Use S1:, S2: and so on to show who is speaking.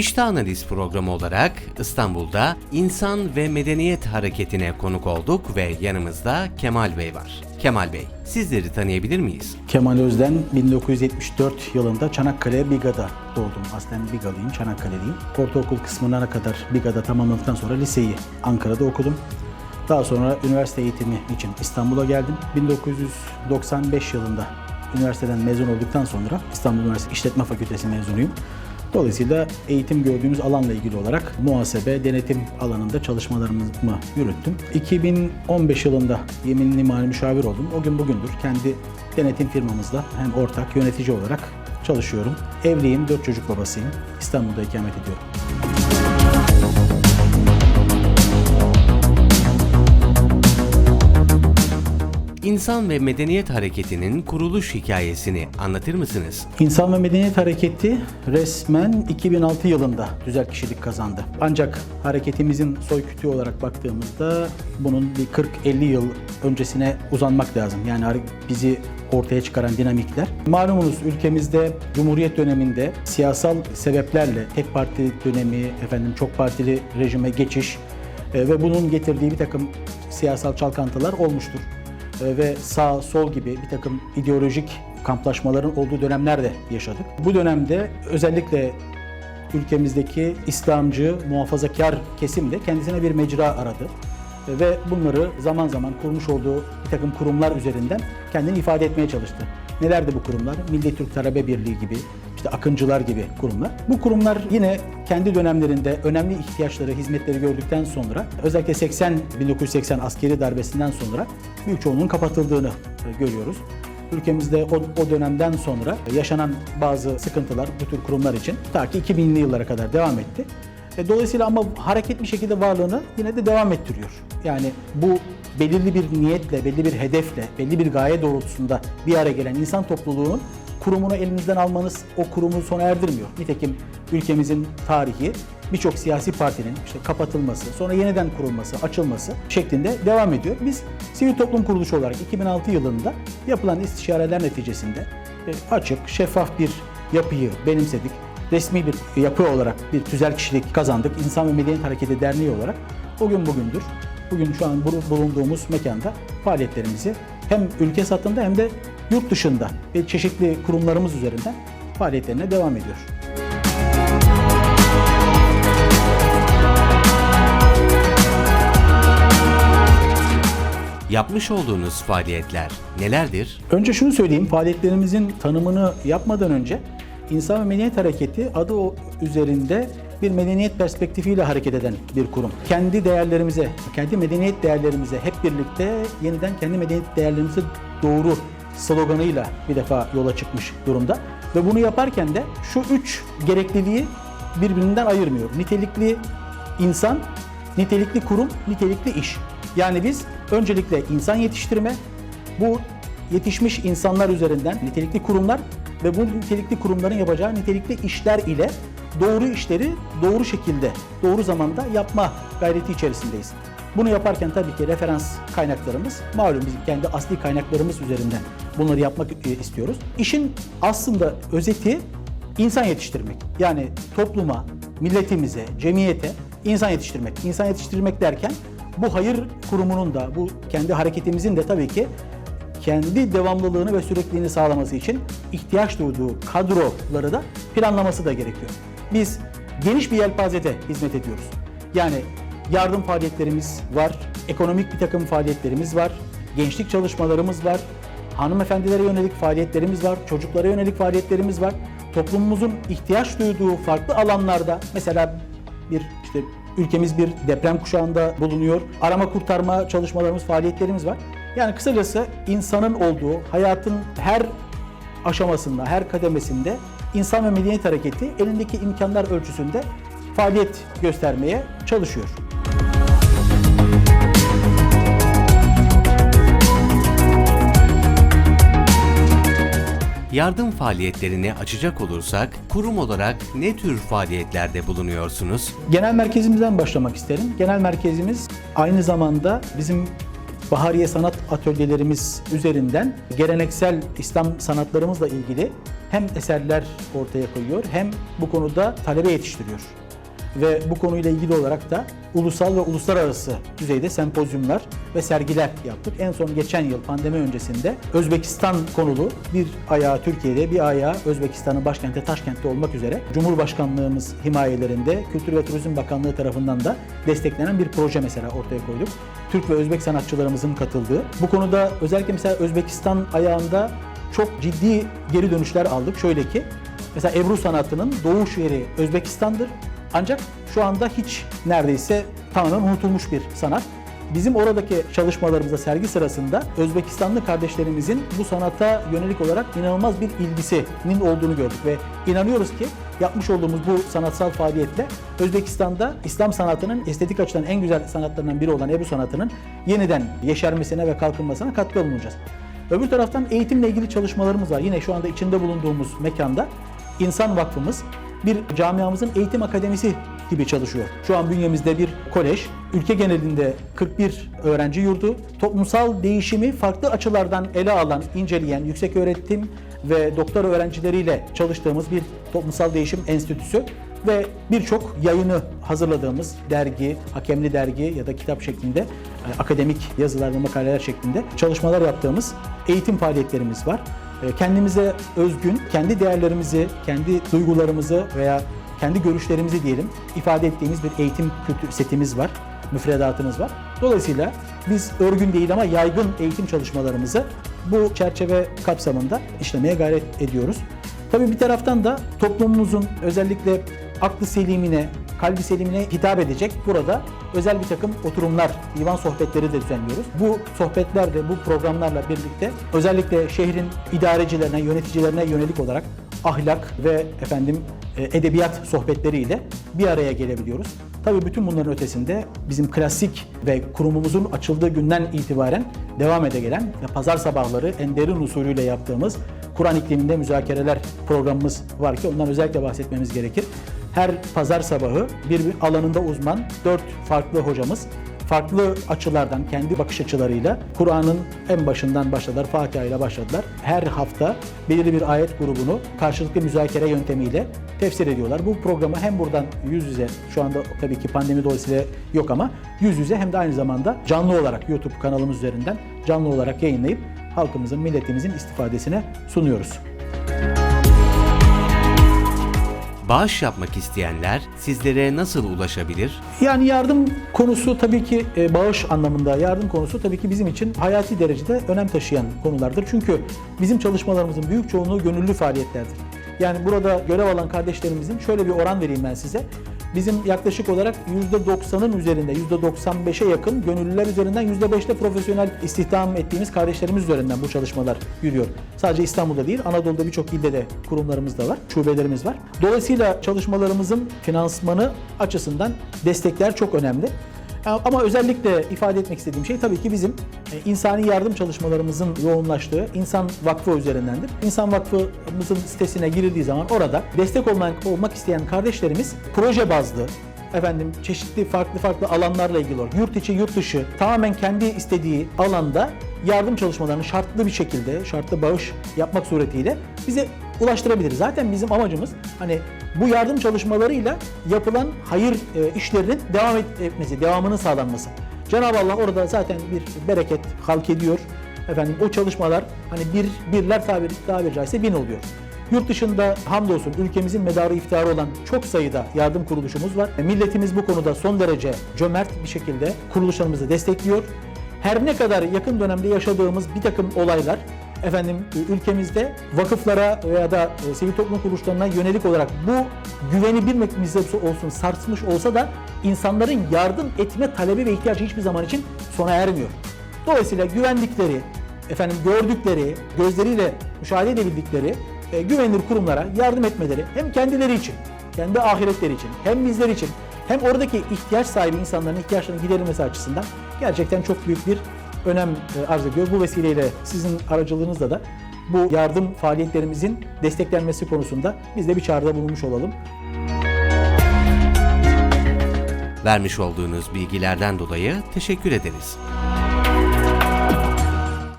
S1: İşte Analiz programı olarak İstanbul'da İnsan ve Medeniyet Hareketi'ne konuk olduk ve yanımızda Kemal Bey var. Kemal Bey, sizleri tanıyabilir miyiz?
S2: Kemal Özden 1974 yılında Çanakkale Biga'da doğdum. Aslen Bigalıyım, Çanakkale'liyim. Ortaokul kısmına kadar Biga'da tamamladıktan sonra liseyi Ankara'da okudum. Daha sonra üniversite eğitimi için İstanbul'a geldim. 1995 yılında üniversiteden mezun olduktan sonra İstanbul Üniversitesi İşletme Fakültesi mezunuyum. Dolayısıyla eğitim gördüğümüz alanla ilgili olarak muhasebe, denetim alanında çalışmalarımı yürüttüm. 2015 yılında yeminli mali müşavir oldum. O gün bugündür kendi denetim firmamızda hem ortak yönetici olarak çalışıyorum. Evliyim, dört çocuk babasıyım. İstanbul'da ikamet ediyorum.
S1: İnsan ve Medeniyet Hareketi'nin kuruluş hikayesini anlatır mısınız?
S2: İnsan ve Medeniyet Hareketi resmen 2006 yılında güzel kişilik kazandı. Ancak hareketimizin soy kütüğü olarak baktığımızda bunun bir 40-50 yıl öncesine uzanmak lazım. Yani bizi ortaya çıkaran dinamikler. Malumunuz ülkemizde Cumhuriyet döneminde siyasal sebeplerle tek parti dönemi, efendim çok partili rejime geçiş e, ve bunun getirdiği bir takım siyasal çalkantılar olmuştur ve sağ sol gibi bir takım ideolojik kamplaşmaların olduğu dönemler de yaşadık. Bu dönemde özellikle ülkemizdeki İslamcı, muhafazakar kesim de kendisine bir mecra aradı. E, Ve bunları zaman zaman kurmuş olduğu bir takım kurumlar üzerinden kendini ifade etmeye çalıştı. Nelerdi bu kurumlar? Milli Türk Talebe Birliği gibi, işte Akıncılar gibi kurumlar. Bu kurumlar yine kendi dönemlerinde önemli ihtiyaçları, hizmetleri gördükten sonra özellikle 80 1980 askeri darbesinden sonra büyük çoğunluğun kapatıldığını e, görüyoruz. Ülkemizde o, o dönemden sonra yaşanan bazı sıkıntılar bu tür kurumlar için ta ki 2000'li yıllara kadar devam etti. E, Dolayısıyla ama hareketli şekilde varlığını yine de devam ettiriyor. Yani bu belirli bir niyetle, belli bir hedefle, belli bir gaye doğrultusunda bir araya gelen insan topluluğunun kurumunu elinizden almanız o kurumu sona erdirmiyor. Nitekim ülkemizin tarihi birçok siyasi partinin işte kapatılması, sonra yeniden kurulması, açılması şeklinde devam ediyor. Biz sivil toplum kuruluşu olarak 2006 yılında yapılan istişareler neticesinde e, açık, şeffaf bir yapıyı benimsedik resmi bir yapı olarak bir tüzel kişilik kazandık. İnsan ve Medeniyet Hareketi Derneği olarak o gün bugündür. Bugün şu an bulu- bulunduğumuz mekanda faaliyetlerimizi hem ülke satında hem de yurt dışında ve çeşitli kurumlarımız üzerinden faaliyetlerine devam ediyor.
S1: Yapmış olduğunuz faaliyetler nelerdir?
S2: Önce şunu söyleyeyim, faaliyetlerimizin tanımını yapmadan önce İnsan ve Medeniyet Hareketi adı o üzerinde bir medeniyet perspektifiyle hareket eden bir kurum. Kendi değerlerimize, kendi medeniyet değerlerimize hep birlikte yeniden kendi medeniyet değerlerimize doğru sloganıyla bir defa yola çıkmış durumda. Ve bunu yaparken de şu üç gerekliliği birbirinden ayırmıyor. Nitelikli insan, nitelikli kurum, nitelikli iş. Yani biz öncelikle insan yetiştirme, bu yetişmiş insanlar üzerinden nitelikli kurumlar ve bu nitelikli kurumların yapacağı nitelikli işler ile doğru işleri doğru şekilde, doğru zamanda yapma gayreti içerisindeyiz. Bunu yaparken tabii ki referans kaynaklarımız, malum bizim kendi asli kaynaklarımız üzerinden bunları yapmak e, istiyoruz. İşin aslında özeti insan yetiştirmek. Yani topluma, milletimize, cemiyete insan yetiştirmek. İnsan yetiştirmek derken bu hayır kurumunun da, bu kendi hareketimizin de tabii ki kendi devamlılığını ve sürekliliğini sağlaması için ihtiyaç duyduğu kadroları da planlaması da gerekiyor. Biz geniş bir yelpazede hizmet ediyoruz. Yani yardım faaliyetlerimiz var, ekonomik bir takım faaliyetlerimiz var, gençlik çalışmalarımız var, hanımefendilere yönelik faaliyetlerimiz var, çocuklara yönelik faaliyetlerimiz var. Toplumumuzun ihtiyaç duyduğu farklı alanlarda mesela bir işte ülkemiz bir deprem kuşağında bulunuyor. Arama kurtarma çalışmalarımız, faaliyetlerimiz var. Yani kısacası insanın olduğu hayatın her aşamasında, her kademesinde insan ve medeniyet hareketi elindeki imkanlar ölçüsünde faaliyet göstermeye çalışıyor.
S1: Yardım faaliyetlerini açacak olursak kurum olarak ne tür faaliyetlerde bulunuyorsunuz?
S2: Genel merkezimizden başlamak isterim. Genel merkezimiz aynı zamanda bizim Bahariye sanat atölyelerimiz üzerinden geleneksel İslam sanatlarımızla ilgili hem eserler ortaya koyuyor hem bu konuda talebe yetiştiriyor. Ve bu konuyla ilgili olarak da ulusal ve uluslararası düzeyde sempozyumlar ve sergiler yaptık. En son geçen yıl pandemi öncesinde Özbekistan konulu bir ayağı Türkiye'de, bir ayağı Özbekistan'ın başkenti Taşkent'te olmak üzere Cumhurbaşkanlığımız himayelerinde Kültür ve Turizm Bakanlığı tarafından da desteklenen bir proje mesela ortaya koyduk. Türk ve Özbek sanatçılarımızın katıldığı. Bu konuda özellikle mesela Özbekistan ayağında çok ciddi geri dönüşler aldık. Şöyle ki mesela Ebru sanatının doğuş yeri Özbekistan'dır. Ancak şu anda hiç neredeyse tamamen unutulmuş bir sanat. Bizim oradaki çalışmalarımızda sergi sırasında Özbekistanlı kardeşlerimizin bu sanata yönelik olarak inanılmaz bir ilgisinin olduğunu gördük ve inanıyoruz ki yapmış olduğumuz bu sanatsal faaliyetle Özbekistan'da İslam sanatının estetik açıdan en güzel sanatlarından biri olan Ebru sanatının yeniden yeşermesine ve kalkınmasına katkı bulunacağız. Öbür taraftan eğitimle ilgili çalışmalarımız var. Yine şu anda içinde bulunduğumuz mekanda İnsan Vakfımız bir camiamızın eğitim akademisi gibi çalışıyor. Şu an bünyemizde bir kolej, ülke genelinde 41 öğrenci yurdu, toplumsal değişimi farklı açılardan ele alan, inceleyen yüksek öğretim ve doktora öğrencileriyle çalıştığımız bir toplumsal değişim enstitüsü ve birçok yayını hazırladığımız dergi, hakemli dergi ya da kitap şeklinde, e, akademik yazılar ve makaleler şeklinde çalışmalar yaptığımız eğitim faaliyetlerimiz var. E, Kendimize özgün, kendi değerlerimizi, kendi duygularımızı veya kendi görüşlerimizi diyelim ifade ettiğimiz bir eğitim kültür setimiz var, müfredatımız var. Dolayısıyla biz örgün değil ama yaygın eğitim çalışmalarımızı bu çerçeve kapsamında işlemeye gayret ediyoruz. Tabii bir taraftan da toplumumuzun özellikle aklı selimine, kalbi selimine hitap edecek burada özel bir takım oturumlar, divan sohbetleri de düzenliyoruz. Bu sohbetlerle, bu programlarla birlikte özellikle şehrin idarecilerine, yöneticilerine yönelik olarak ahlak ve efendim e, edebiyat sohbetleriyle bir araya gelebiliyoruz. Tabii bütün bunların ötesinde bizim klasik ve kurumumuzun açıldığı günden itibaren devam ede gelen ve pazar sabahları Enderun usulüyle yaptığımız Kur'an ikliminde müzakereler programımız var ki ondan özellikle bahsetmemiz gerekir. Her pazar sabahı bir, alanında uzman dört farklı hocamız farklı açılardan, kendi bakış açılarıyla Kur'an'ın en başından başladılar, Fatiha ile başladılar. Her hafta belirli bir ayet grubunu karşılıklı müzakere yöntemiyle tefsir ediyorlar. Bu programı hem buradan yüz yüze, şu anda tabii ki pandemi dolayısıyla yok ama yüz yüze hem de aynı zamanda canlı olarak YouTube kanalımız üzerinden canlı olarak yayınlayıp halkımızın, milletimizin istifadesine sunuyoruz.
S1: Bağış yapmak isteyenler sizlere nasıl ulaşabilir?
S2: Yani yardım konusu tabii ki e, bağış anlamında yardım konusu tabii ki bizim için hayati derecede önem taşıyan konulardır. Çünkü bizim çalışmalarımızın büyük çoğunluğu gönüllü faaliyetlerdir. Yani burada görev alan kardeşlerimizin şöyle bir oran vereyim ben size. Bizim yaklaşık olarak %90'ın üzerinde, %95'e yakın gönüllüler üzerinden %5'te profesyonel istihdam ettiğimiz kardeşlerimiz üzerinden bu çalışmalar yürüyor. Sadece İstanbul'da değil, Anadolu'da birçok ilde de kurumlarımız da var, şubelerimiz var. Dolayısıyla çalışmalarımızın finansmanı açısından destekler çok önemli. Ama özellikle ifade etmek istediğim şey tabii ki bizim e, insani yardım çalışmalarımızın yoğunlaştığı İnsan Vakfı üzerindendir. İnsan Vakfımızın sitesine girildiği zaman orada destek olmak, olmak isteyen kardeşlerimiz proje bazlı, efendim çeşitli farklı farklı alanlarla ilgili olarak yurt içi yurt dışı tamamen kendi istediği alanda yardım çalışmalarını şartlı bir şekilde şartlı bağış yapmak suretiyle bize ulaştırabilir. Zaten bizim amacımız hani bu yardım çalışmalarıyla yapılan hayır e, işlerinin devam et- etmesi, devamının sağlanması. Cenab-ı Allah orada zaten bir bereket halk ediyor. Efendim o çalışmalar hani bir birler tabiri tabiri caizse bin oluyor. Yurt dışında hamdolsun ülkemizin medarı iftiharı olan çok sayıda yardım kuruluşumuz var. Milletimiz bu konuda son derece cömert bir şekilde kuruluşlarımızı destekliyor. Her ne kadar yakın dönemde yaşadığımız bir takım olaylar efendim ülkemizde vakıflara veya da e, sivil toplum kuruluşlarına yönelik olarak bu güveni bir nebze olsun sarsmış olsa da insanların yardım etme talebi ve ihtiyacı hiçbir zaman için sona ermiyor. Dolayısıyla güvendikleri, efendim gördükleri, gözleriyle müşahede edebildikleri e, güvenilir kurumlara yardım etmeleri hem kendileri için, kendi ahiretleri için, hem bizler için, hem oradaki ihtiyaç sahibi insanların ihtiyaçlarının giderilmesi açısından gerçekten çok büyük bir önem e, arz ediyor. Bu vesileyle sizin aracılığınızla da bu yardım faaliyetlerimizin desteklenmesi konusunda biz de bir çağrıda bulunmuş olalım.
S1: Vermiş olduğunuz bilgilerden dolayı teşekkür ederiz.